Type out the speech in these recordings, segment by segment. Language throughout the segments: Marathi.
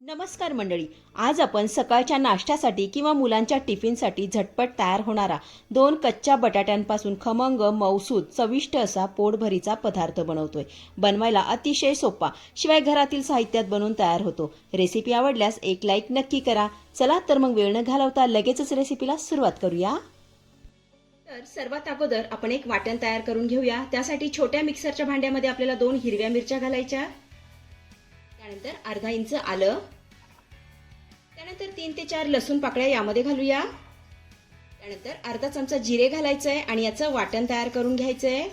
नमस्कार मंडळी. आज आपण सकाळच्या नाश्त्यासाठी किंवा मुलांच्या टिफिनसाठी झटपट तयार होणारा दोन कच्च्या बटाट्यांपासून खमंग मौसूद चविष्ट असा पोटभरीचा पदार्थ बनवतोय. बनवायला अतिशय सोपा शिवाय घरातील साहित्यात बनवून तयार होतो. रेसिपी आवडल्यास एक लाईक नक्की करा. चला तर मग वेळ न घालवता लगेचच रेसिपीला सुरुवात करूया. तर सर्वात अगोदर आपण एक वाटण तयार करून घेऊया. त्यासाठी छोट्या मिक्सरच्या भांड्यामध्ये आपल्याला दोन हिरव्या मिरच्या घालायच्या. त्यानंतर अर्धा इंच आलं. त्यानंतर तीन ते चार लसूण पाकळ्या यामध्ये घालूया. त्यानंतर अर्धा चमचा जिरे घालायचं आहे आणि याचं वाटण तयार करून घ्यायचं आहे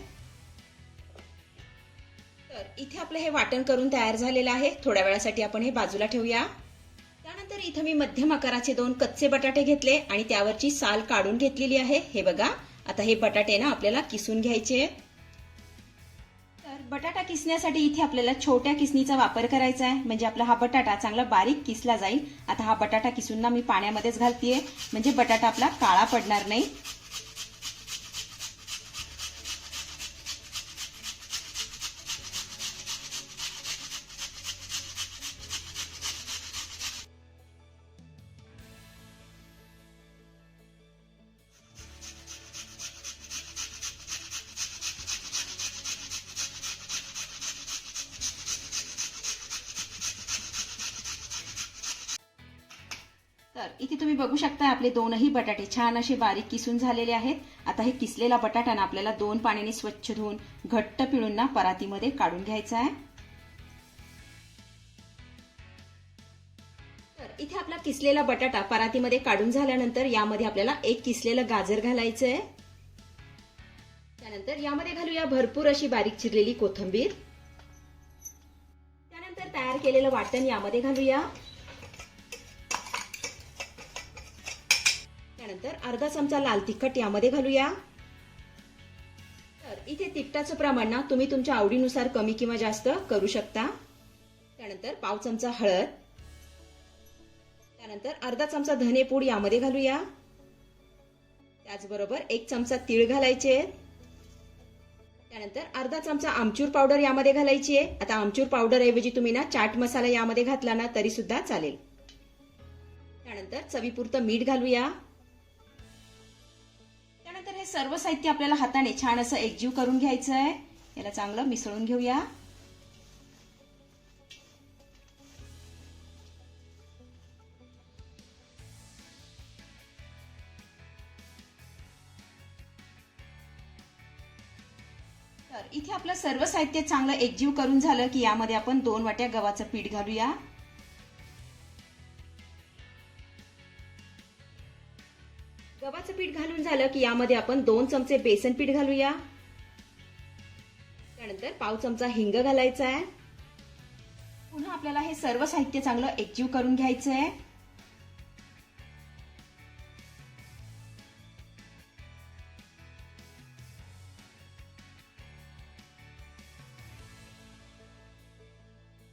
तर इथे आपलं हे वाटण करून तयार झालेलं आहे. थोड्या वेळासाठी आपण हे बाजूला ठेवूया. त्यानंतर इथं मी मध्यम आकाराचे दोन कच्चे बटाटे घेतले आणि त्यावरची साल काढून घेतलेली आहे. हे बघा आता हे बटाटे ना आपल्याला किसून घ्यायचे. बटाटा किसण्यासाठी इथे आपल्याला छोट्या किसणीचा वापर करायचा आहे. म्हणजे आपला हा बटाटा चांगला बारीक किसला जाईल. आता हा बटाटा किसून ना मी पाण्यामध्येच घालतीये. म्हणजे बटाटा आपला काळा पडणार नाही. तर इथे तुम्ही बघू शकता आपले दोनही बटाटे छान असे बारीक किसून झालेले आहेत. आता हे किसलेला बटाटा ना आपल्याला दोन पाण्याने स्वच्छ धुवून घट्ट पिळून ना परातीमध्ये काढून घ्यायचा आहे. तर इथे आपला किसलेला बटाटा परातीमध्ये काढून झाल्यानंतर यामध्ये आपल्याला एक किसलेलं गाजर घालायचं आहे त्यानंतर यामध्ये घालूया भरपूर अशी बारीक चिरलेली कोथिंबीर. त्यानंतर तयार केलेलं वाटण यामध्ये घालूया. त्यानंतर अर्धा चमचा लाल तिखट यामध्ये घालूया. तर इथे तिखटाचं प्रमाण ना तुम्ही तुमच्या आवडीनुसार कमी किंवा जास्त करू शकता. त्यानंतर पाव चमचा हळद. त्यानंतर अर्धा चमचा धनेपूड यामध्ये घालूया. त्याचबरोबर एक चमचा तीळ घालायचे. त्यानंतर अर्धा चमचा आमचूर पावडर यामध्ये घालायची आहे. आता आमचूर पावडर ऐवजी तुम्ही ना चाट मसाला यामध्ये घातला ना तरी सुद्धा चालेल. त्यानंतर चवीपुरतं मीठ घालूया. सर्व साहित्य आपल्याला हाताने छान असं एकजीव करून घ्यायचं आहे याला चांगलं मिसळून घेऊया. तर इथे आपलं सर्व साहित्य चांगलं एकजीव करून झालं की यामध्ये आपण दोन वाट्या गव्हाचं पीठ घालूया. गव्हाचं पीठ घालून झालं की यामध्ये आपण दोन चमचे बेसन पीठ घालूया. त्यानंतर पाव चमचा हिंग घालायचा आहे. पुन्हा आपल्याला हे सर्व साहित्य चांगलं एकजीव करून घ्यायचं आहे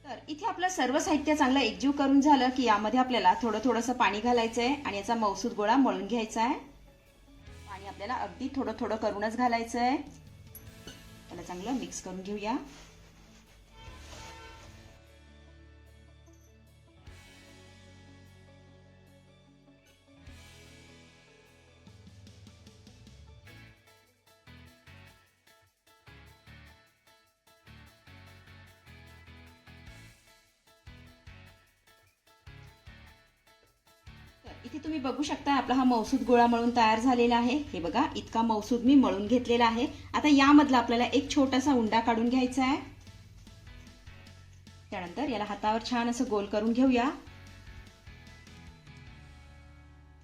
तर इथे आपलं सर्व साहित्य चांगलं एकजीव करून झालं की यामध्ये आपल्याला थोडं थोडंसं पाणी घालायचं आहे आणि याचा मौसूद गोळा मळून घ्यायचा आहे पाणी आपल्याला अगदी थोडं थोडं करूनच घालायचं आहे त्याला चांगलं मिक्स करून घेऊया. इथे तुम्ही बघू शकता आपला हा मौसूद गोळा मळून तयार झालेला आहे. हे बघा इतका मौसूद मी मळून घेतलेला आहे. आता यामधला आपल्याला एक छोटासा उंडा काढून घ्यायचा आहे. त्यानंतर याला हातावर छान असं गोल करून घेऊया.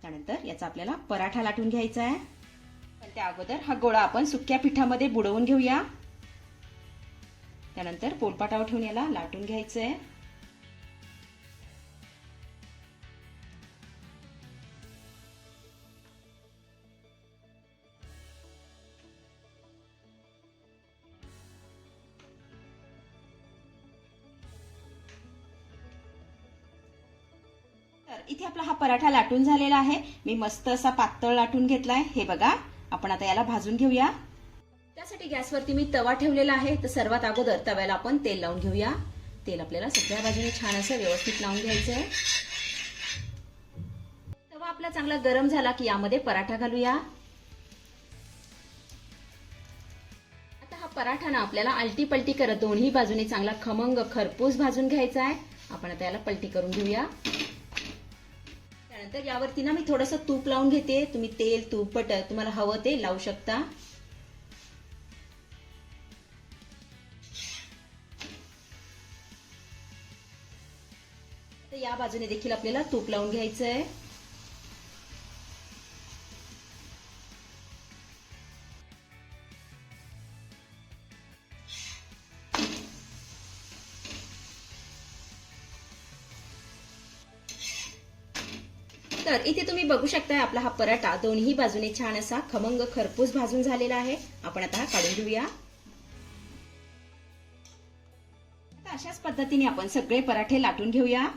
त्यानंतर याचा आपल्याला पराठा लाटून घ्यायचा आहे. पण त्या अगोदर हा गोळा आपण सुक्या पिठामध्ये बुडवून घेऊया. त्यानंतर पोलपाटावर ठेवून याला लाटून घ्यायचं आहे. तर इथे आपला हा पराठा लाटून झालेला आहे. मी मस्त असा पातळ लाटून घेतलाय. हे बघा आपण आता याला भाजून घेऊया. त्यासाठी गॅसवरती मी तवा ठेवलेला आहे. तर सर्वात अगोदर तव्याला आपण तेल लावून घेऊया. तेल आपल्याला सगळ्या बाजूने छान असं व्यवस्थित लावून घ्यायचं आहे तवा आपला चांगला गरम झाला की यामध्ये पराठा घालूया. आता हा पराठा ना आपल्याला आलटी पलटी करत दोन्ही बाजूने चांगला खमंग खरपूस भाजून घ्यायचा आहे आपण आता याला पलटी करून घेऊया. त्यानंतर यावरती ना मी थोडंसं तूप लावून घेते. तुम्ही तेल तूप बटर तुम्हाला हवं ते लावू शकता. तर या बाजूने देखील आपल्याला तूप लावून घ्यायचं आहे तर इथे तुम्ही बघू शकताय आपला हा पराठा दोन्ही बाजूने छान असा खमंग खरपूस भाजून झालेला आहे. आपण आता हा काढून घेऊया. अशाच पद्धतीने आपण सगळे पराठे लाटून घेऊया.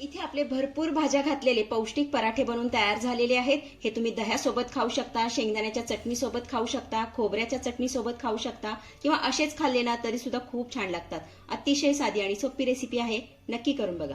इथे आपले भरपूर भाज्या घातलेले पौष्टिक पराठे बनवून तयार झालेले आहेत. हे तुम्ही दह्यासोबत खाऊ शकता शेंगदाण्याच्या चटणीसोबत खाऊ शकता खोबऱ्याच्या चटणीसोबत खाऊ शकता किंवा असेच खाल्ले ना तरी सुद्धा खूप छान लागतात. अतिशय साधी आणि सोपी रेसिपी आहे. नक्की करून बघा.